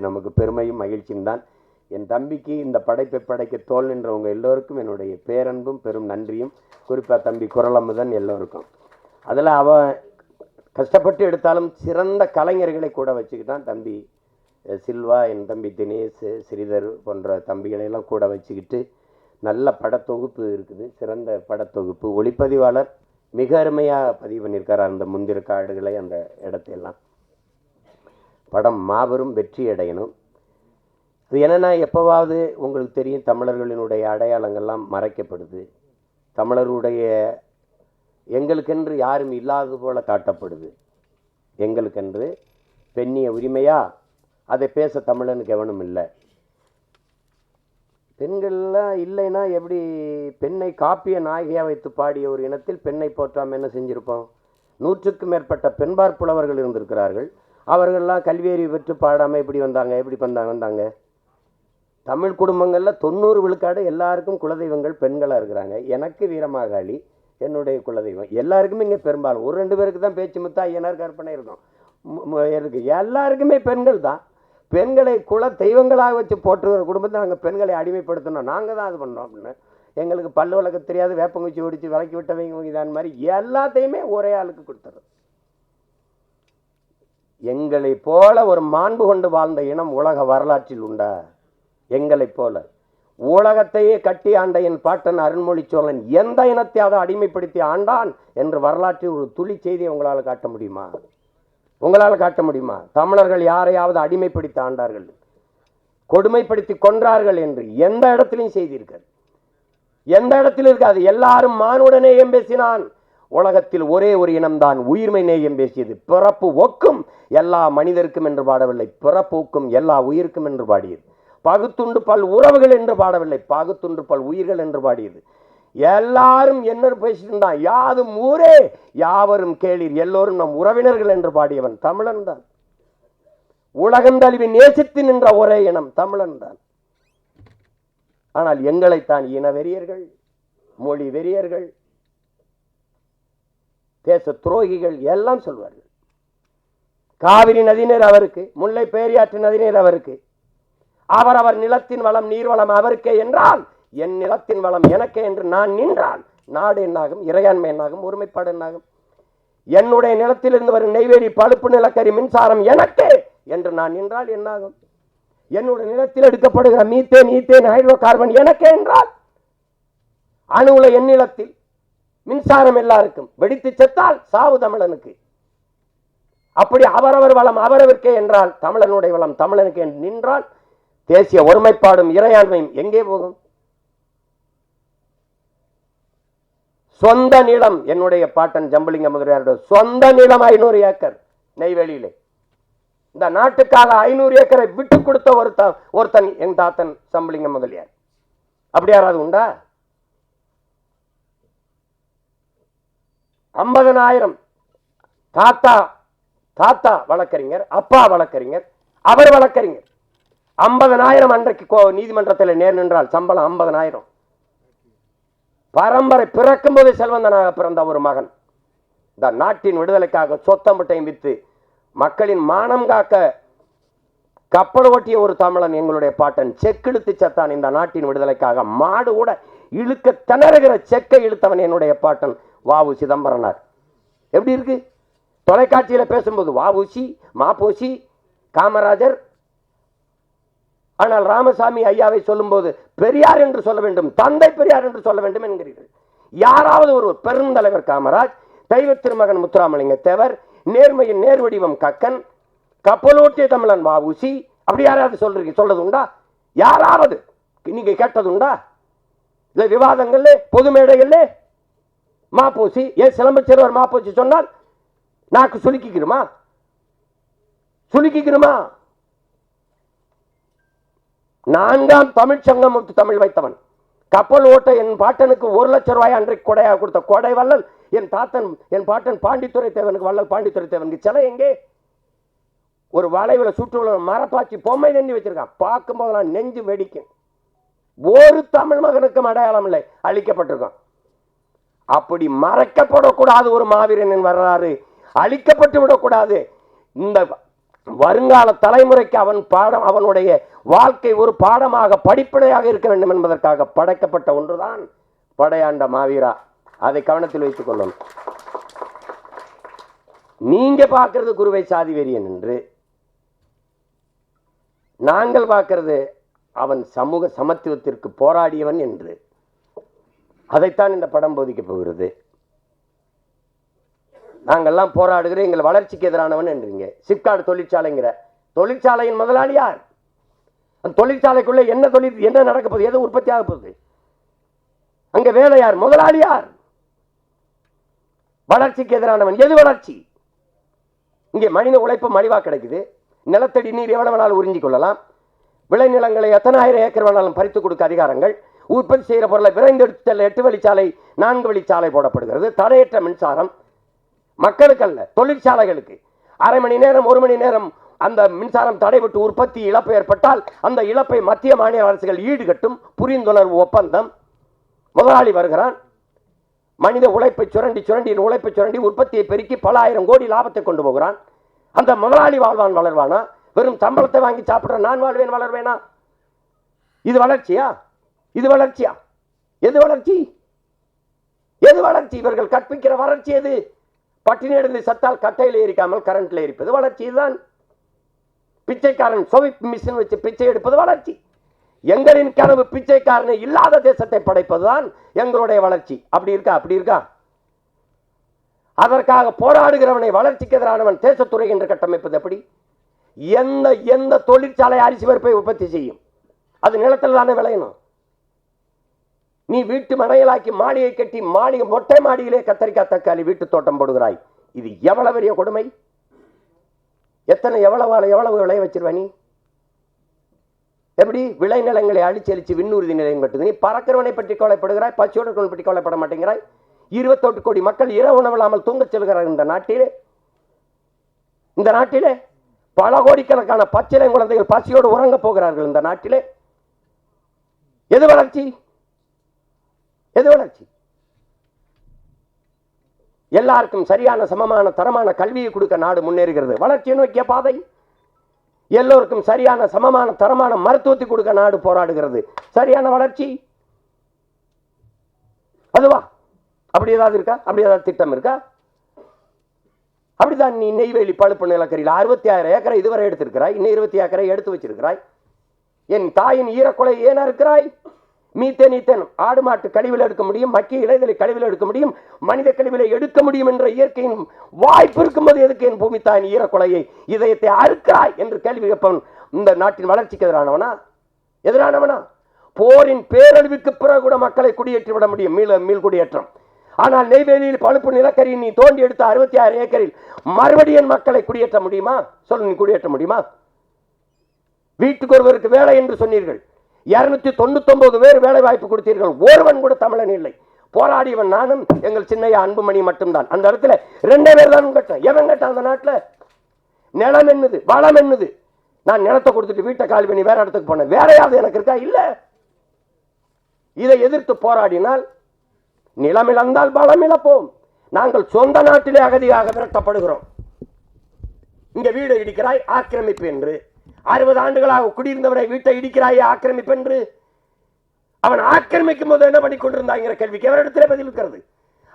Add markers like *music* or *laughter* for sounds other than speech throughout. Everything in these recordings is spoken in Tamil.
நமக்கு பெருமையும் மகிழ்ச்சியும் தான். என் தம்பிக்கு இந்த படைப்பை படைக்க தோல் நின்றவங்க எல்லோருக்கும் என்னுடைய பேரன்பும் பெரும் நன்றியும். குறிப்பாக தம்பி குரலமுதன் எல்லோருக்கும். அதில் அவன் கஷ்டப்பட்டு எடுத்தாலும் சிறந்த கலைஞர்களை கூட வச்சுக்கிட்டான் தம்பி சில்வா என் தம்பி தினேஷ் ஸ்ரீதர் போன்ற தம்பிகளை எல்லாம் கூட வச்சுக்கிட்டு நல்ல படத்தொகுப்பு இருக்குது. சிறந்த படத்தொகுப்பு. ஒளிப்பதிவாளர் மிக அருமையாக பதிவு பண்ணியிருக்கார். அந்த முந்திர காடுகளை அந்த இடத்தையெல்லாம் படம் மாபெரும் வெற்றி அடையணும். அது என்னென்னா எப்போவாவது உங்களுக்கு தெரியும் தமிழர்களினுடைய அடையாளங்கள்லாம் மறைக்கப்படுது. தமிழருடைய எங்களுக்கென்று யாரும் இல்லாதது போல காட்டப்படுது. எங்களுக்கென்று பெண்ணிய உரிமையாக அதை பேச தமிழனுக்கு எவனும் இல்லை. பெண்கள்லாம் இல்லைன்னா எப்படி பெண்ணை காப்பிய நாயகியாக வைத்து பாடிய ஒரு இனத்தில் பெண்ணை போற்றாமல் என்ன செஞ்சுருப்போம்? நூற்றுக்கும் மேற்பட்ட பெண்பார் புலவர்கள் இருந்திருக்கிறார்கள். அவர்கள்லாம் கல்வியறிவு பெற்று பாடாமல் எப்படி வந்தாங்க எப்படி வந்தாங்க வந்தாங்க? தமிழ் குடும்பங்களில் தொண்ணூறு விழுக்காடு எல்லாருக்கும் குலதெய்வங்கள் பெண்களாக இருக்கிறாங்க. எனக்கு வீரமாகாளி என்னுடைய குலதெய்வம். எல்லாருக்குமே இங்கே பெரும்பாலும். ஒரு ரெண்டு பேருக்கு தான் பேச்சு முத்தா ஐயனார் கற்பனை இருக்கும். இருக்கு. எல்லாருக்குமே பெண்கள் தான். பெண்களை குல தெய்வங்களாக வச்சு போட்டுருக்கிற குடும்பத்தை நாங்கள் பெண்களை அடிமைப்படுத்தணும். நாங்கள் தான் அது பண்ணோம் அப்படின்னு. எங்களுக்கு பல்லு வளர்க்க தெரியாது வேப்பங்குச்சி ஒடிச்சு விளக்கி விட்டவங்க இதான் மாதிரி எல்லாத்தையுமே ஒரே ஆளுக்கு கொடுத்துறது எங்களை போல ஒரு மாண்பு கொண்டு வாழ்ந்த இனம் உலக வரலாற்றில் உண்டா? எங்களைப் போல. உலகத்தையே கட்டி ஆண்ட என் பாட்டன் அருண்மொழி சோழன் எந்த இனத்தையாவது அடிமைப்படுத்தி ஆண்டான் என்று வரலாற்றில் ஒரு துளி செய்தியை உங்களால் காட்ட முடியுமா? உங்களால் காட்ட முடியுமா? தமிழர்கள் யாரையாவது அடிமைப்படுத்தி ஆண்டார்கள்? கொடுமைப்படுத்தி கொன்றார்கள் என்று எந்த இடத்திலையும் செய்திருக்காரு எந்த இடத்திலும் இருக்காது. எல்லாரும் மானுடனே பேசினான். உலகத்தில் ஒரே ஒரு இனம்தான் உயிர்மை நேயம் பேசியது. பிறப்பு ஒக்கும் எல்லா மனிதருக்கும் என்று பாடவில்லை. பிறப்பு ஒக்கும் எல்லா உயிருக்கும் என்று பாடியது. பகுத்துண்டு பல் உறவுகள் என்று பாடவில்லை. பகுத்துண்டு பல் உயிர்கள் என்று பாடியது. எல்லாரும் என்ன பேசிட்டு இருந்தான் யாதும் ஊரே யாவரும் கேளீர். எல்லோரும் நம் உறவினர்கள் என்று பாடியவன் தமிழன் தான். உலகம் தழுவி நேசித்து நின்ற ஒரே இனம் தமிழன் தான். ஆனால் எங்களைத்தான் இன வெறியர்கள் மொழி வெறியர்கள் தேச துரோகிகள் எல்லாம் சொல்வார்கள். காவிரி நதிநீர் அவருக்கு முல்லை பேரியாற்று நதிநீர் அவருக்கு. அவர் அவர் நிலத்தின் வளம் நீர்வளம் அவருக்கே என்றால் என் நிலத்தின் வளம் எனக்கே என்று நான் நின்றால் நாடு என்னாகும் இறையாண்மை என்னாகும் ஒருமைப்பாடு என்னாகும்? என்னுடைய நிலத்திலிருந்து வரும் நெய்வேலி பழுப்பு நிலக்கரி மின்சாரம் எனக்கே என்று நான் நின்றால் என்னாகும்? என்னுடைய நிலத்தில் எடுக்கப்படுகிற மீத்தேன் ஈத்தேன் ஹைட்ரோ கார்பன் எனக்கே என்றால் அணுவுல என் நிலத்தில் மின்சாரம் எல்லாருக்கும். வெடித்து செத்தால் சாவு தமிழனுக்கு. அப்படி அவரவர் வளம் அவரவருக்கே என்றால் தமிழனுடைய வளம் தமிழனுக்கு நின்றால் தேசிய ஒருமைப்பாடும் இறையாண்மையும் எங்கே போகும்? சொந்த நிலம் என்னுடைய பாட்டன் ஜம்பலிங்க முதலியாருடைய சொந்த நிலம் ஐநூறு ஏக்கர் நெய்வேலியிலே. இந்த நாட்டுக்காக ஐநூறு ஏக்கரை விட்டு கொடுத்த ஒருத்தன் ஒருத்தன் என் தாத்தன் சம்பளிங்க முதலியார். அப்படி யாராவது உண்டா? ஐம்பதனாயிரம். தாத்தா தாத்தா வழக்கறிஞர் அப்பா வழக்கறிஞர் அவர் வழக்கறிஞர். ஐம்பதனாயிரம் அன்றைக்கு கோ- நீதிமன்றத்தில் நேர் நின்றால் சம்பளம் ஐம்பதனாயிரம். பரம்பரை பிறக்கும் போது செல்வந்தனாக பிறந்த ஒரு மகன். இந்த நாட்டின் விடுதலைக்காக சொத்தம்பட்டையும் வித்து மக்களின் மானம் காக்க கப்பல் ஓட்டிய ஒரு தமிழன் எங்களுடைய பாட்டன். செக்கிழுத்து செத்தான் இந்த நாட்டின் விடுதலைக்காக. மாடு கூட இழுக்க திணறுகிற செக்கை இழுத்தவன் என்னுடைய பாட்டன். வாவு சிதம்பரனார். எப்படி இருக்கு? தொலைக்காட்சியில் பேசும்போது வாவுசி மாப்போசி காமராஜர். ஆனால் ராமசாமி ஐயாவை சொல்லும்போது பெரியார் என்று சொல்ல வேண்டும் தந்தை பெரியார் என்று சொல்ல வேண்டும் என்கிறீர்கள். யாராவது ஒரு பெருந்தலைவர் காமராஜ் தெய்வ திருமகன் முத்துராமலிங்க தேவர் நேர்மையின் நேர்வடிவம் கக்கன் கப்பலோட்டிய தமிழன் வாவுசி அப்படி யாராவது சொல்றீங்க சொல்றது உண்டா யாராவது நீங்க கேட்டது உண்டா இல்லை விவாதங்கள்ல பொது மேடைகள்ல மாப்போசி ஏன் சிலம்பச்சிறுவர் மாப்போசி சொன்னால் நாக்கு சுலுக்கிக்கிறோமா சுலுக்கிக்கிறோமா நான்காம் தமிழ் சங்கம் தமிழ் வைத்தவன். கப்பல் ஓட்ட என் பாட்டனுக்கு ஒரு லட்சம் ரூபாய் அன்றைக்கு கொடையாக கொடுத்த கொடை வள்ளல் என் தாத்தன் என் பாட்டன் பாண்டித்துறை தேவனுக்கு வள்ளல் பாண்டித்துறை தேவனுக்கு சிலை எங்கே? ஒரு வளைவில் சுற்றுலா மரப்பாச்சி பொம்மை நெஞ்சு வச்சிருக்கான். பார்க்கும்போதெல்லாம் நெஞ்சு வெடிக்கும். ஒரு தமிழ் மகனுக்கும் அடையாளம் இல்லை. அழிக்கப்பட்டிருக்கான். அப்படி மறைக்கப்படக்கூடாது ஒரு மாவீரனின் வரலாறு. அழிக்கப்பட்டு விடக்கூடாது. இந்த வருங்கால தலைமுறைக்கு அவன் பாடம் அவனுடைய வாழ்க்கை ஒரு பாடமாக படிப்படையாக இருக்க வேண்டும் என்பதற்காக படைக்கப்பட்ட ஒன்றுதான் படையாண்ட மாவீரா. அதை கவனத்தில் வைத்துக் கொள்ளணும் நீங்க பார்க்கறது குருவை சாதி வெறியன் என்று. நாங்கள் பார்க்கறது அவன் சமூக சமத்துவத்திற்கு போராடியவன் என்று. அதைத்தான் இந்த படம் போதிக்க போகிறது. நாங்கெல்லாம் போராடுகிற எங்கள் வளர்ச்சிக்கு எதிரானவன் என்றீங்க. சிப்காடு தொழிற்சாலைங்கிற. தொழிற்சாலையின் முதலாளி யார்? அந்த தொழிற்சாலைக்குள்ள என்ன தொழில் என்ன நடக்க போகுது? எது உற்பத்தி ஆக போகுது? அங்க வேலை யார்? முதலாளி யார்? வளர்ச்சிக்கு எதிரானவன். எது வளர்ச்சி? இங்கே மனித உழைப்பு மலிவாக கிடைக்குது. நிலத்தடி நீர் எவ்வளவு வேணாலும் உறிஞ்சிக் கொள்ளலாம். விளைநிலங்களை எத்தனாயிரம் ஏக்கர் வேணாலும் பறித்து கொடுக்க அதிகாரங்கள். உற்பத்தி செய்கிற பொருளை விரைந்தெடுத்து செல்ல எட்டு வழிச்சாலை நான்கு வழிச்சாலை போடப்படுகிறது. தடையற்ற மின்சாரம் மக்களுக்கல்ல தொழிற்சாலைகளுக்கு. அரை மணி நேரம் ஒரு மணி நேரம் அந்த மின்சாரம் தடைபட்டு உற்பத்தி இழப்பு ஏற்பட்டால் அந்த இழப்பை மத்திய மாநில அரசுகள் ஈடுகட்டும். புரிந்துணர்வு ஒப்பந்தம். முதலாளி வருகிறான். மனித உழைப்பை சுரண்டி சுரண்டி உழைப்பை சுரண்டி உற்பத்தியை பெருக்கி பல ஆயிரம் கோடி லாபத்தை கொண்டு போகிறான். அந்த முதலாளி வாழ்வான் வளர்வானா? வெறும் சம்பளத்தை வாங்கி சாப்பிட்ற நான் வாழ்வேன் வளர்வேனா? இது வளர்ச்சியா? இது வளர்ச்சியா? எது வளர்ச்சி? எது வளர்ச்சி? இவர்கள் கற்பிக்கிற வளர்ச்சி எது? பட்டினி சத்தால் கட்டையில் எரிக்காமல் கரண்ட்ல எரிப்பது வளர்ச்சி இதுதான். பிச்சைக்காரன் சொவிப் மிஷின் வச்சு பிச்சை எடுப்பது வளர்ச்சி. எங்களின் கனவு பிச்சைக்காரனை இல்லாத தேசத்தை படைப்பதுதான் எங்களுடைய வளர்ச்சி. அப்படி இருக்கா? அப்படி இருக்கா? அதற்காக போராடுகிறவனை வளர்ச்சிக்கு எதிரானவன் தேசத்துறை என்று கட்டமைப்பது எப்படி? எந்த எந்த தொழிற்சாலை அரிசி பருப்பை உற்பத்தி செய்யும்? அது நிலத்தில் தானே விளையணும். நீ வீட்டு மனையலாக்கி மாடியை கட்டி மாடி மொட்டை மாடியிலே கத்தரிக்காய் தக்காளி வீட்டு தோட்டம் போடுகிறாய். இது எவ்வளவு பெரிய கொடுமை? எத்தனை எவ்வளவு எவ்வளவு விளைய வச்சிருவ நீ? எப்படி? விளைநிலங்களை அழிச்சு அழிச்சு விண்ணூர்தி நிலையம் கட்டுது. நீ பறக்கிறவனை பற்றி கவலைப்படுகிறாய் பச்சோடர்களை பற்றி கவலைப்பட மாட்டேங்கிறாய். இருபத்தெட்டு கோடி மக்கள் இரவு உணவில்லாமல் தூங்கச் செல்கிறார் இந்த நாட்டிலே. இந்த நாட்டிலே பல கோடிக்கணக்கான பச்சிலை குழந்தைகள் பசியோடு உறங்க போகிறார்கள் இந்த நாட்டிலே. எது வளர்ச்சி? எது வளர்ச்சி? எல்லாருக்கும் சரியான சமமான தரமான கல்வியை கொடுக்க நாடு முன்னேறுகிறது. வளர்ச்சியை நோக்கிய பாதை. எல்லோருக்கும் சரியான சமமான தரமான மருத்துவத்தை கொடுக்க நாடு போராடுகிறது. சரியான வளர்ச்சி. அதுவா? அப்படி ஏதாவது இருக்கா? அப்படி ஏதாவது திட்டம் இருக்கா? அப்படிதான் நீ நெய்வேலி பழுப்பு நிலக்கரியில் அறுபத்தி ஆயிரம் ஏக்கரை இதுவரை எடுத்திருக்கிறாய். இன்னும் இருபத்தி ஏக்கரை எடுத்து வச்சிருக்கிறாய். என் தாயின் ஈரக்குலை ஏனா இருக்கிறாய் மீத்தேன் ஈத்தேன் ஆடு மாட்டு கழிவில் எடுக்க முடியும் மக்கிய இலைதலை கழிவில் எடுக்க முடியும் மனித கழிவில் எடுக்க முடியும் என்ற இயற்கையின் வாய்ப்பு இருக்கும்போது எதுக்கு என் பூமி தாயின் ஈரக்குலையை இதயத்தை அறுக்கிறாய் என்று கேள்வி கேட்பவன் இந்த நாட்டின் வளர்ச்சிக்கு எதிரானவனா? எதிரானவனா? போரின் பேரழிவுக்கு பிறகு கூட மக்களை குடியேற்றி விட முடியும் மீள மீள் குடியேற்றம் ஆனால் நெய்வேலியில் பழுப்பு நிலக்கரி நீ தோண்டி எடுத்த அறுபத்தி ஆறு ஏக்கரில் மறுபடியும் மக்களை குடியேற்ற முடியுமா? சொல்லு நீ குடியேற்ற முடியுமா? வீட்டுக்கு ஒருவருக்கு வேலை என்று சொன்னீர்கள். இரநூத்தி தொண்ணூத்தொன்பது பேர் வேலை வாய்ப்பு கொடுத்தீர்கள். ஒருவன் கூட தமிழன் இல்லை. போராடியவன் நானும் எங்கள் சின்னையா அன்புமணி மட்டும்தான். அந்த இடத்துல ரெண்டே பேர் தான் கேட்டேன் எவன் கேட்டான் அந்த நாட்டில்? நிலம் என்னது? வளம் என்னது? நான் நிலத்தை கொடுத்துட்டு வீட்டை காலி பண்ணி வேற இடத்துக்கு போனேன். வேறையாவது எனக்கு இருக்கா? இல்லை. இதை எதிர்த்து போராடினால் நிலம் இழந்தால் பலம் இழப்போம். நாங்கள் சொந்த நாட்டிலே அகதியாக விரட்டப்படுகிறோம். இங்க வீடு இடிக்கிறாய் ஆக்கிரமிப்பு என்று. அறுபது ஆண்டுகளாக குடியிருந்தவரை வீட்டை இடிக்கிறாயே ஆக்கிரமிப்பு என்று அவன் ஆக்கிரமிக்கும் போது என்ன பண்ணி கொண்டிருந்தாங்கிற கேள்விக்கு எவரிடத்திலே பதில் இருக்கிறது.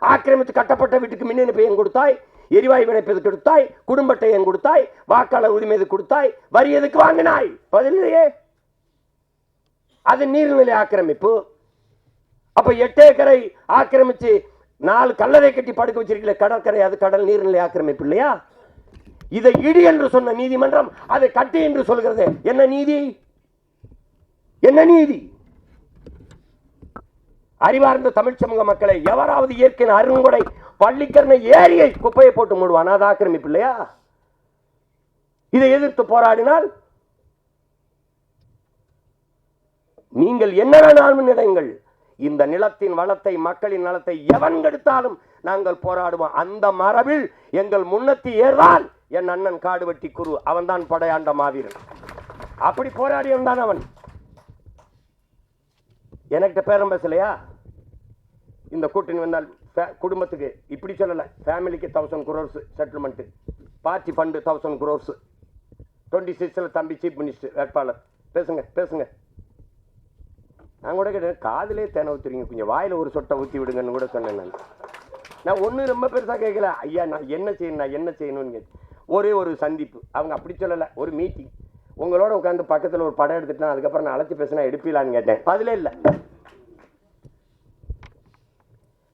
ஆக்கிரமித்து கட்டப்பட்ட வீட்டுக்கு மின் இணைப்பு ஏன் கொடுத்தாய் எரிவாயு இணைப்பு கொடுத்தாய் குடும்பத்தை அட்டை கொடுத்தாய் வாக்காளர் உரிமை எது கொடுத்தாய் வரி எதுக்கு வாங்கினாய்? பதில் இல்லையே. அது நீர்நிலை ஆக்கிரமிப்பு. அப்ப எட்டு ஏக்கரை ஆக்கிரமிச்சு நாலு கல்லறை கட்டி படுக்க வச்சிருக்கல கடற்கரை அது கடல் நீர்நிலை ஆக்கிரமிப்பு இல்லையா? இதை இடி என்று சொன்ன நீதிமன்றம் அதை கட்டி என்று சொல்கிறது. என்ன நீதி? என்ன நீதி? அறிவார்ந்த தமிழ் சமூக மக்களை எவராவது இயற்கையின் அருங்கொடை பள்ளிக்கரணை ஏரியை குப்பையை போட்டு மூடுவான். அது ஆக்கிரமிப்பு இல்லையா? இதை எதிர்த்து போராடினால் நீங்கள் என்னென்ன நிலையங்கள் இந்த நிலத்தின் வளத்தை மக்களின் நலத்தை எவன் கெடுத்தாலும் நாங்கள் போராடுவோம். அந்த மரபில் எங்கள் முன்னத்தி ஏறால் என் அண்ணன் காடுவெட்டி குரு அவன்தான் படையாண்ட மாவீரன். அப்படி போராடியவன் தான் அவன். எனக்கிட்ட பேரம் பேசலையா? இந்த கூட்டணி வந்தால் குடும்பத்துக்கு இப்படி சொல்லலை. ஃபேமிலிக்கு thousand crores settlement party fund thousand crores twenty சிக்ஸில் தம்பி சீஃப் மினிஸ்டர் வேட்பாளர். பேசுங்க பேசுங்க. நான் கூட கேட்டேன் காதிலே தேனை ஊற்றுறீங்க கொஞ்சம் வாயில் ஒரு சொட்டை ஊற்றி விடுங்கன்னு கூட சொன்னேன் நான். நான் ஒன்றும் ரொம்ப பெருசாக கேட்கல ஐயா நான் என்ன செய்யணும் நான் என்ன செய்யணும்னு கேட்டு. ஒரே ஒரு சந்திப்பு. அவங்க அப்படி சொல்லலை. ஒரு மீட்டிங் உங்களோட உட்காந்து பக்கத்தில் ஒரு படம் எடுத்துட்டேன் அதுக்கப்புறம் நான் அழைச்சி பேசினா எடுப்பிலான்னு கேட்டேன். பதிலே இல்லை.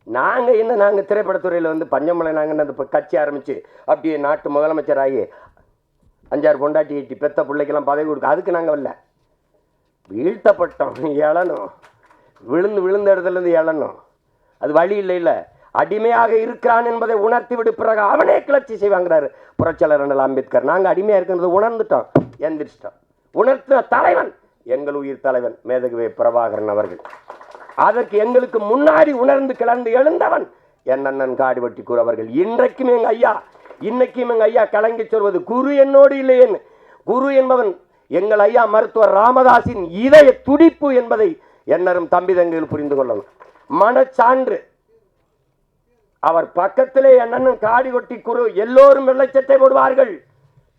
நாங்கள் என்ன நாங்கள் திரைப்படத்துறையில் வந்து பஞ்சமலை நாங்கள் அந்த கட்சி ஆரம்பித்து அப்படியே நாட்டு முதலமைச்சராகி அஞ்சாறு பொண்டாட்டி எட்டி பெத்த பிள்ளைக்கெல்லாம் பதவி கொடுக்க அதுக்கு நாங்கள் வரல. வீழ்த்தப்பட்டோம். எழணும் விழுந்து விழுந்த இடத்துலேருந்து எழணும் அது வழி இல்லை இல்லை அடிமையாக இருக்கிறான் என்பதை உணர்த்தி விடு பிறகு அவனே கிளர்ச்சி செய்வாங்கிறாரு. புரட்சியாளர் அண்ணல் அம்பேத்கர் நாங்கள் அடிமையாக இருக்கிறத உணர்ந்துட்டோம் எந்திரிச்சிட்டோம். உணர்த்தின தலைவன் எங்கள் உயிர் தலைவன் மேதகுவே பிரபாகரன் அவர்கள். அதற்கு எங்களுக்கு முன்னாடி உணர்ந்து கிளர்ந்து எழுந்தவன் என் அண்ணன் காடுவட்டி கூறு அவர்கள். இன்றைக்கும் எங்கள் ஐயா இன்னைக்கும் எங்கள் ஐயா கலங்கி சொல்வது குரு என்னோடு இல்லையேன்னு குரு என்பவன் எங்கள் ஐயா மருத்துவர் ராமதாஸின் இதய துடிப்பு என்பதை என்னரும் தம்பி தங்கைகள் புரிந்து கொள்ளணும் மனச்சான்று அவர் பக்கத்திலே என் காடி கொட்டி குரு எல்லோரும் வெள்ளைச்சட்டை போடுவார்கள்.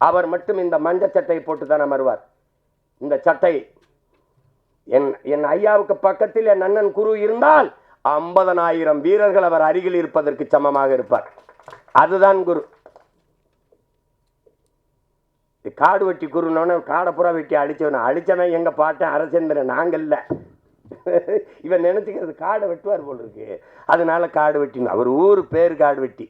அவர் மட்டும் இந்த மஞ்சள் சட்டை போட்டு தான் அமர்வார். இந்த சட்டை என் என் ஐயாவுக்கு பக்கத்தில் என் அண்ணன் குரு இருந்தால் ஐம்பதனாயிரம் வீரர்கள் அவர் அருகில் இருப்பதற்கு சமமாக இருப்பார். அதுதான் குரு. இது காடு வெட்டி குருனோன்னு காடை புறா வெட்டி அடிச்சவன அடிச்சவன் எங்க பாட்டேன் அரசேந்திரன் நாங்கள் இல்லை இவன் நினைச்சுக்கிறது காடை வெட்டுவார் போல இருக்கு. அதனால காடு வெட்டின்னு அவர் ஊர் பேர் காடு வெட்டி.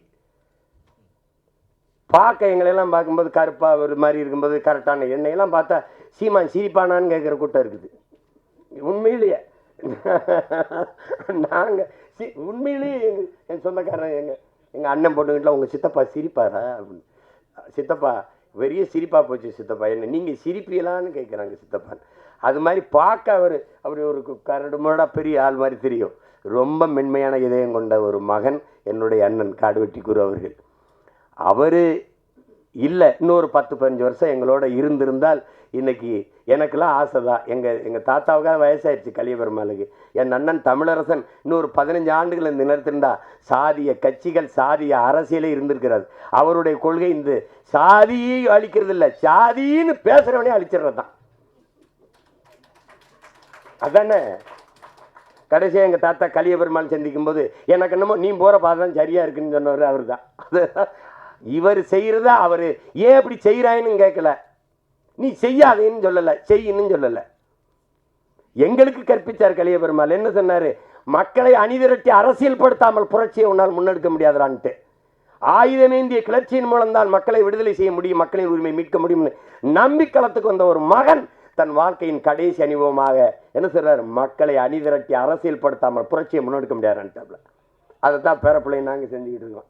பார்க்க எங்களெல்லாம் பார்க்கும்போது கருப்பா ஒரு மாதிரி இருக்கும்போது கரெக்டான என்னையெல்லாம் பார்த்தா சீமான் சிரிப்பானான்னு கேட்குற கூட்டம் இருக்குது. உண்மையிலேயே. நாங்கள் சி உண்மையிலேயே எங்கள் என் சொந்தக்காரன் எங்கள் எங்கள் அண்ணன் பொண்ணுங்கிட்ட உங்கள் சித்தப்பா சிரிப்பாரா? அப்படின்னு. சித்தப்பா பெரிய சிரிப்பா போச்சு சித்தப்பா என்ன நீங்கள் சிரிப்பீங்களான்னு கேட்குறாங்க சித்தப்பா அது மாதிரி பார்க்க அவர் அவர் ஒரு கரடு முரடாக பெரிய ஆள் மாதிரி தெரியும். ரொம்ப மென்மையான இதயம் கொண்ட ஒரு மகன் என்னுடைய அண்ணன் காடுவெட்டி குரு அவர்கள். அவர் இல்லை இன்னொரு பத்து பதினஞ்சு வருஷம் எங்களோட இருந்திருந்தால் இன்றைக்கி எனக்கெல்லாம் ஆசை தான். எங்கள் எங்கள் தாத்தாவுக்காக வயசாயிடுச்சு கலியபெருமாளுக்கு. என் அண்ணன் தமிழரசன் இன்னொரு பதினஞ்சு ஆண்டுகள் இந்த நிலத்திருந்தா சாதிய கட்சிகள் சாதிய அரசியலே இருந்திருக்கிறது அவருடைய கொள்கை இந்த சாதியை அழிக்கிறது இல்லை சாதின்னு பேசுகிறவனே அழிச்சிடுறது தான் அதானே? கடைசியாக எங்கள் தாத்தா கலிய பெருமாள் சந்திக்கும் போது எனக்கு என்னமோ நீ போகிற பாதை தான் சரியாக இருக்குன்னு சொன்னவர் அவர் தான் இவர் செய்கிறதா அவர் ஏன் அப்படி செய்கிறாயின்னு கேட்கல நீ செய்யாதேன்னு சொல்லலை செய்யணும்னு சொல்லலை. எங்களுக்கு கற்பிச்சார் கலிய பெருமாள் என்ன சொன்னார்? மக்களை அணிதிரட்டி அரசியல்படுத்தாமல் புரட்சியை உன்னால் முன்னெடுக்க முடியாதுடான்ட்டு. ஆயுதமேந்திய கிளர்ச்சியின் மூலம்தான் மக்களை விடுதலை செய்ய முடியும் மக்களின் உரிமை மீட்க முடியும்னு நம்பிக்களத்துக்கு வந்த ஒரு மகன் தன் வாழ்க்கையின் கடைசி அனுபவமாக என்ன சொல்கிறார் மக்களை அணிதிரட்டி அரசியல்படுத்தாமல் புரட்சியை முன்னெடுக்க முடியாதுன்ட்டாப்ல அதை தான் பேரப்பிள்ளை நாங்கள் செஞ்சுக்கிட்டு இருக்கோம்.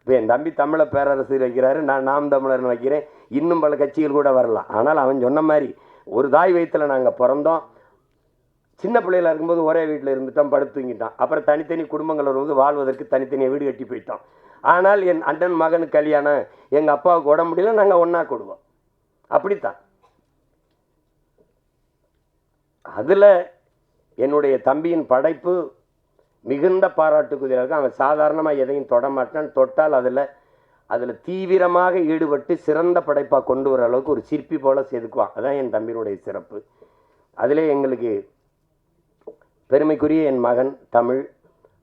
இப்போ என் தம்பி தமிழை பேரரசு வைக்கிறாரு நான் நாம் தமிழர்னு வைக்கிறேன். இன்னும் பல கட்சிகள் கூட வரலாம். ஆனால் அவன் சொன்ன மாதிரி ஒரு தாய் வயிற்றில் நாங்கள் பிறந்தோம். சின்ன பிள்ளையில இருக்கும்போது ஒரே வீட்டில் இருந்துட்டோம் படுத்து தூங்கிட்டான் அப்புறம் தனித்தனி குடும்பங்கள் வரும்போது வாழ்வதற்கு தனித்தனியாக வீடு கட்டி போயிட்டோம். ஆனால் என் அண்ணன் மகனுக்கு கல்யாணம் எங்கள் அப்பாவுக்கு உடம்பு முடியல நாங்கள் ஒன்றா கொடுவோம். அப்படித்தான். அதில் என்னுடைய தம்பியின் படைப்பு மிகுந்த பாராட்டுக்குதியாக இருக்கும். அவன் சாதாரணமாக எதையும் தொடமாட்டான் தொட்டால் அதில் அதில் தீவிரமாக ஈடுபட்டு சிறந்த படைப்பாக கொண்டு வர அளவுக்கு ஒரு சிற்பி போல செதுக்குவான். அதான் என் தம்பியினுடைய சிறப்பு. அதிலே எங்களுக்கு பெருமைக்குரிய என் மகன் தமிழ்.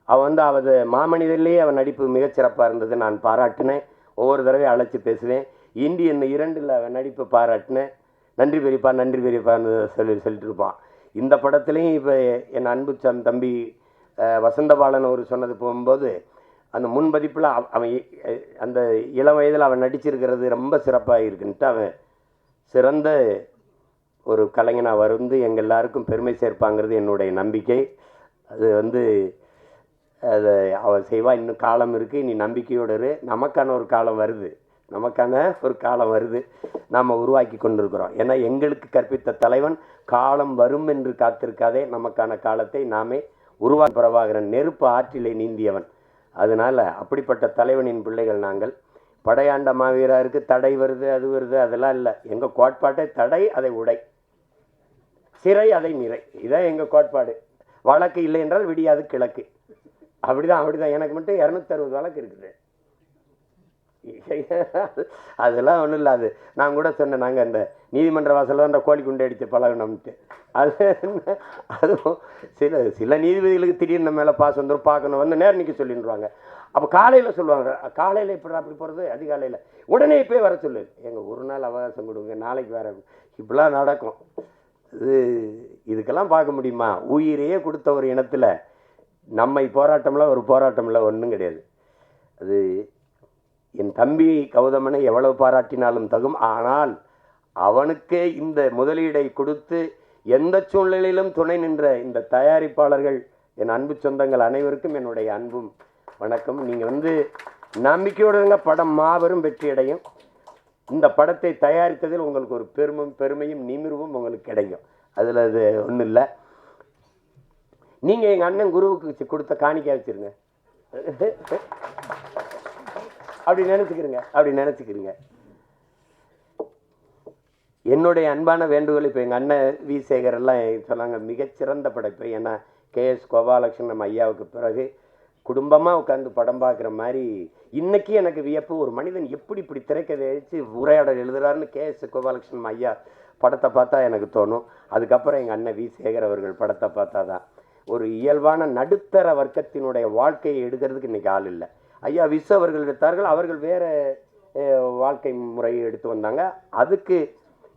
அவன் வந்து அவது மாமனிதர்லேயே அவன் நடிப்பு மிகச்சிறப்பாக இருந்தது. நான் பாராட்டினேன். ஒவ்வொரு தடவை அழைச்சி பேசுவேன். இந்தி என்ன இரண்டில் அவன் நடிப்பு பாராட்டினேன். நன்றி பெரியப்பா நன்றி பெரியப்பான்னு சொல்லி சொல்லிட்டு இருப்பான். இந்த படத்துலையும் இப்போ என் அன்பு சம் தம்பி வசந்தபாலன் ஒரு சொன்னது போகும்போது அந்த முன்பதிப்பில் அவ- அவன் அந்த இளம் வயதில் அவன் நடிச்சிருக்கிறது ரொம்ப சிறப்பாக இருக்குன்ட்டு அவன் சிறந்த ஒரு கலைஞனாக வருந்து எங்கள் எல்லாருக்கும் பெருமை சேர்ப்பாங்கிறது என்னுடைய நம்பிக்கை. அது வந்து அதை அவன் செய்வா. இன்னும் காலம் இருக்குது நீ நம்பிக்கையோடு நமக்கான ஒரு காலம் வருது. நமக்கான ஒரு காலம் வருது. நாம் உருவாக்கி கொண்டிருக்கிறோம். ஏன்னா எங்களுக்கு கற்பித்த தலைவன் காலம் வரும் என்று காத்திருக்காதே நமக்கான காலத்தை நாமே உருவா பிரபாகரன் நெருப்பு ஆற்றிலே நீந்தியவன். அதனால் அப்படிப்பட்ட தலைவனின் பிள்ளைகள் நாங்கள். படையாண்ட மாவீரருக்கு தடை வருது அது வருது அதெல்லாம் இல்லை. எங்கள் கோட்பாட்டை தடை அதை உடை. சிறை அதை நிறை இதான் எங்கள் கோட்பாடு. வழக்கு இல்லை என்றால் விடியாது கிழக்கு. அப்படிதான் அப்படிதான். எனக்கு மட்டும் இரநூத்தி அறுபது வழக்கு இருக்குது. *laughs* அதெல்லாம் ஒன்றும் இல்லை அது நான் கூட சொன்னேன் நாங்கள் அந்த நீதிமன்ற வாசலில் தான் அந்த கோழி குண்டை அடித்து பழகணும்ட்டு அது அதுவும் சில சில நீதிபதிகளுக்கு திடீர்னு நம்ம மேலே பாஸ் வந்துடும் பார்க்கணும் வந்து நேரம் நிற்க சொல்லிடுவாங்க அப்போ காலையில் சொல்லுவாங்க காலையில் இப்படி அப்படி போகிறது அதிகாலையில். உடனே போய் வர சொல்லு. எங்கள் ஒரு நாள் அவகாசம் கொடுங்க நாளைக்கு வேறு இப்படிலாம் நடக்கும். இது இதுக்கெல்லாம் பார்க்க முடியுமா? உயிரையே கொடுத்த ஒரு இனத்தில் நம்மை போராட்டம்லாம் ஒரு போராட்டம்லாம் ஒன்றும் கிடையாது. அது என் தம்பி கௌதமனை எவ்வளவு பாராட்டினாலும் தகும். ஆனால் அவனுக்கே இந்த முதலீடை கொடுத்து எந்த சூழ்நிலையிலும் துணை நின்ற இந்த தயாரிப்பாளர்கள் என் அன்பு சொந்தங்கள் அனைவருக்கும் என்னுடைய அன்பும் வணக்கம் நீங்கள் வந்து நம்பிக்கையோடு இருங்க. படம் மாபெரும் வெற்றியடையும். இந்த படத்தை தயாரித்ததில் உங்களுக்கு ஒரு பெருமும் பெருமையும் நிமிர்வும் உங்களுக்கு கிடைக்கும். அதில் அது ஒன்றும் இல்லை. நீங்கள் எங்கள் அண்ணன் குருவுக்கு கொடுத்த காணிக்க வச்சிருங்க அப்படி நினச்சிக்கிறங்க அப்படி நினச்சிக்கிறங்க என்னுடைய அன்பான வேண்டுகோள் இப்போ எங்கள் அண்ணன் வி. சேகரெல்லாம் சொன்னாங்க மிகச்சிறந்த படைப்பு. ஏன்னா கேஎஸ் கோபாலகிருஷ்ணன் ஐயாவுக்கு பிறகு குடும்பமாக உட்காந்து படம் பார்க்குற மாதிரி இன்றைக்கி எனக்கு வியப்பு ஒரு மனிதன் எப்படி இப்படி திரைக்கதை எழுத்து உரையாடல் எழுதுறாருன்னு கேஎஸ் கோபாலகிருஷ்ணன் ஐயா படத்தை பார்த்தா எனக்கு தோணும். அதுக்கப்புறம் எங்கள் அண்ணன் வி. சேகர் அவர்கள் படத்தை பார்த்தா தான். ஒரு இயல்பான நடுத்தர வர்க்கத்தினுடைய வாழ்க்கையை எடுக்கிறதுக்கு இன்றைக்கி ஆள் இல்லை. ஐயா விஸ் அவர்கள் எடுத்தார்கள். அவர்கள் வேறு வாழ்க்கை முறையை எடுத்து வந்தாங்க. அதுக்கு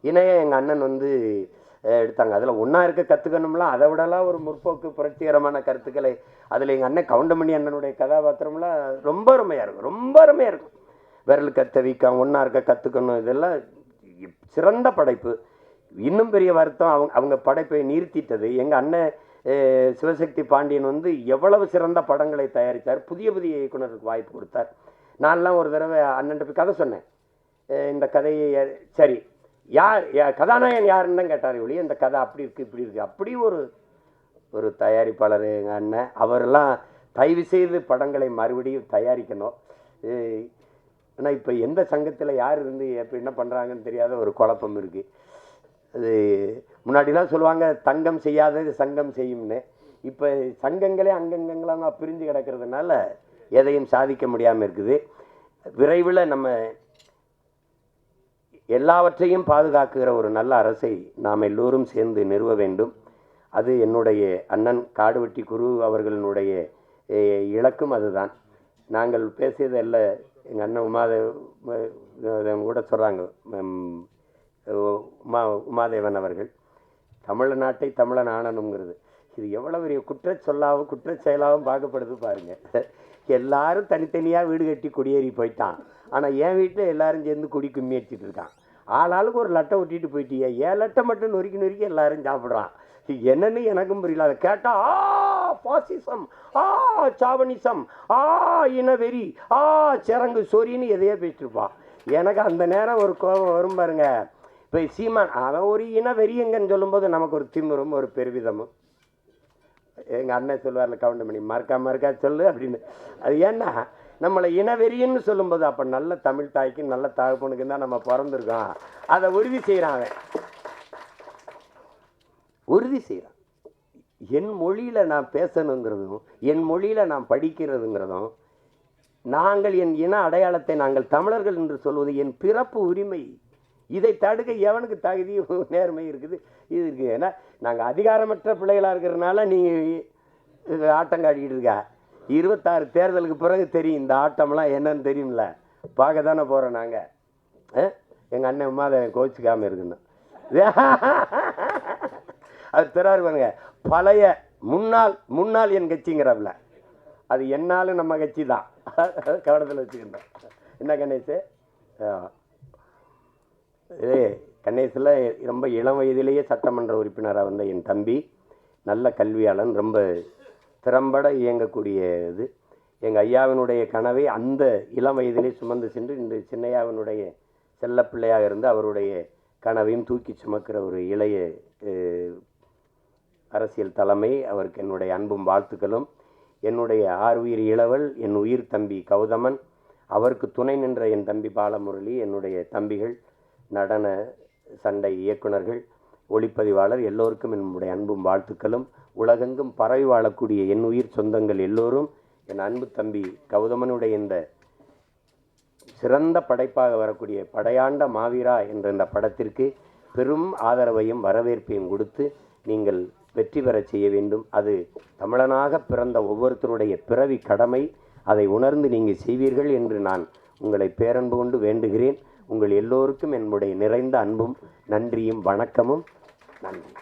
இணைய எங்கள் அண்ணன் வந்து எடுத்தாங்க. அதில் ஒன்றா இருக்க கற்றுக்கணும்லாம் அதை விடலாம் ஒரு முற்போக்கு புரட்சிகரமான கருத்துக்களை. அதில் எங்கள் அண்ணன் கவுண்டமணி அண்ணனுடைய கதாபாத்திரம்லாம் ரொம்ப அருமையாக இருக்கும் ரொம்ப அருமையாக இருக்கும். விரல் கத்த வீக்கம் ஒன்றா இருக்க கற்றுக்கணும் இதெல்லாம் சிறந்த படைப்பு. இன்னும் பெரிய வருத்தம் அவங்க அவங்க படைப்பை நிறுத்திட்டது. எங்கள் அண்ணன் சிவசக்தி பாண்டியன் வந்து எவ்வளவு சிறந்த படங்களை தயாரித்தார் புதிய புதிய இயக்குனருக்கு வாய்ப்பு கொடுத்தார். நான்லாம் ஒரு தடவை அண்ணன் போய் கதை சொன்னேன். இந்த கதையை சரி யார் யா- கதாநாயகன் யாருன்னு தான் கேட்டார் ஒழிய இந்த கதை அப்படி இருக்குது இப்படி இருக்குது அப்படி ஒரு ஒரு தயாரிப்பாளர் எங்கள் அண்ணன் அவரெல்லாம் தயவு செய்து படங்களை மறுபடியும் தயாரிக்கணும். ஆனால் இப்போ எந்த சங்கத்தில் யார் இருந்து எப்போ என்ன பண்ணுறாங்கன்னு தெரியாத ஒரு குழப்பம் இருக்குது அது முன்னாடிலாம் சொல்லுவாங்க தங்கம் செய்யாதது சங்கம் செய்யும்னு இப்போ சங்கங்களே அங்கங்கங்களாக பிரிஞ்சு கிடக்கிறதுனால எதையும் சாதிக்க முடியாமல் இருக்குது விரைவில் நம்ம எல்லாவற்றையும் பாதுகாக்கிற ஒரு நல்ல அரசை நாம் எல்லோரும் சேர்ந்து நிறுவ வேண்டும் அது என்னுடைய அண்ணன் காடுவெட்டி குரு அவர்களினுடைய இலக்கும் அதுதான் நாங்கள் பேசியது அல்ல எங்கள் அண்ணன் உமாதேவ் கூட சொல்கிறாங்க உமா உமாதேவன் அவர்கள் தமிழ்நாட்டை தமிழன் ஆனணுங்கிறது இது எவ்வளோ பெரிய குற்றச் சொல்லாவும் செயலாகவும் பார்க்கப்படுது பாருங்கள் எல்லாரும் தனித்தனியாக வீடு கட்டி குடியேறி போயிட்டான். ஆனால் என் வீட்டில் எல்லாரும் சேர்ந்து குடி கும்மி அடிச்சிட்டு இருக்கான். ஆளாளுக்கு ஒரு லட்டை ஒட்டிட்டு போயிட்டியா. ஏன் லட்டை மட்டும் நொறுக்கி நொறுக்கி எல்லாரும் சாப்பிட்றான்? என்னன்னு எனக்கும் புரியல. அதை கேட்டால் ஆ பாசிசம். ஆ சாவனிசம் ஆ இனவெறி. ஆ சிறங்கு சொரின்னு எதையோ பேசிட்டுருப்பான் எனக்கு அந்த நேரம் ஒரு கோபம் வரும் பாருங்கள் இப்போ சீமான் அவன் ஒரு இனவெறியங்கன்னு சொல்லும்போது நமக்கு ஒரு திமிரும் ஒரு பெருவிதமும் எங்கள் அண்ணன் சொல்லுவார்ல கவுண்ட் பண்ணி மறக்கா மறக்கா சொல்லு அப்படின்னு. அது ஏன்னா நம்மளை இனவெறின்னு சொல்லும்போது அப்போ நல்ல தமிழ் தாய்க்கு நல்ல தகப்பனுக்கு தான் நம்ம பிறந்திருக்கோம். அதை உறுதி செய்கிறான் அவன். உறுதி செய்கிறான் என் மொழியில் நான் பேசணுங்கிறதும் என் மொழியில் நான் படிக்கிறதுங்கிறதும் நாங்கள் என் இன அடையாளத்தை நாங்கள் தமிழர்கள் என்று சொல்வது என் பிறப்பு உரிமை. இதை தடுக்க எவனுக்கு தகுதி *laughs* நேர்மை இருக்குது? இது இருக்குது ஏன்னா நாங்கள் அதிகாரமற்ற பிள்ளைகளாக இருக்கிறதுனால நீங்கள் ஆட்டம் காட்டிக்கிட்டு இருக்கா. இருபத்தாறு தேர்தலுக்கு பிறகு தெரியும் இந்த ஆட்டம்லாம் என்னன்னு தெரியும்ல? பார்க்க தானே போகிறோம் நாங்கள் எங்கள் அண்ணன் உமாதேவன் கோச்சிக்காமல் இருக்கணும் *laughs* அது திறாரு பாருங்க. பழைய முன்னாள் முன்னாள் என் கட்சிங்கிறவல அது என்னாலும் நம்ம கட்சி தான். *laughs* கவனத்தில் வச்சுக்கிட்டோம் என்ன கணேஷ் இது கணேஷில் ரொம்ப இளம் வயதிலேயே சட்டமன்ற உறுப்பினராக வந்த என் தம்பி. நல்ல கல்வியாளன் ரொம்ப திறம்பட இயங்கக்கூடிய இது. எங்கள் ஐயாவினுடைய கனவை அந்த இளம் வயதிலே சுமந்து சென்று இன்று சின்னையாவினுடைய செல்லப்பிள்ளையாக இருந்து அவருடைய கனவையும் தூக்கி சுமக்கிற ஒரு இளைய அரசியல் தலைமை. அவருக்கு என்னுடைய அன்பும் வாழ்த்துக்களும். என்னுடைய ஆறுயிர் இளவல் என் உயிர் தம்பி கௌதமன் அவருக்கு துணை நின்ற என் தம்பி பாலமுரளி என்னுடைய தம்பிகள் நடன சண்டை இயக்குனர்கள் ஒளிப்பதிவாளர் எல்லோருக்கும் என்னுடைய அன்பும் வாழ்த்துக்களும். உலகெங்கும் பரவி வாழக்கூடிய என் உயிர் சொந்தங்கள் எல்லோரும் என் அன்பு தம்பி கௌதமனுடைய இந்த சிறந்த படைப்பாக வரக்கூடிய படையாண்ட மாவீரா என்ற இந்த படத்திற்கு பெரும் ஆதரவையும் வரவேற்பையும் கொடுத்து நீங்கள் வெற்றி பெறச் செய்ய வேண்டும். அது தமிழனாக பிறந்த ஒவ்வொருத்தருடைய பிறவி கடமை. அதை உணர்ந்து நீங்கள் செய்வீர்கள் என்று நான் உங்களை பேரன்பு கொண்டு வேண்டுகிறேன். உங்கள் எல்லோருக்கும் என்னுடைய நிறைந்த அன்பும் நன்றியும் வணக்கமும். நன்றி.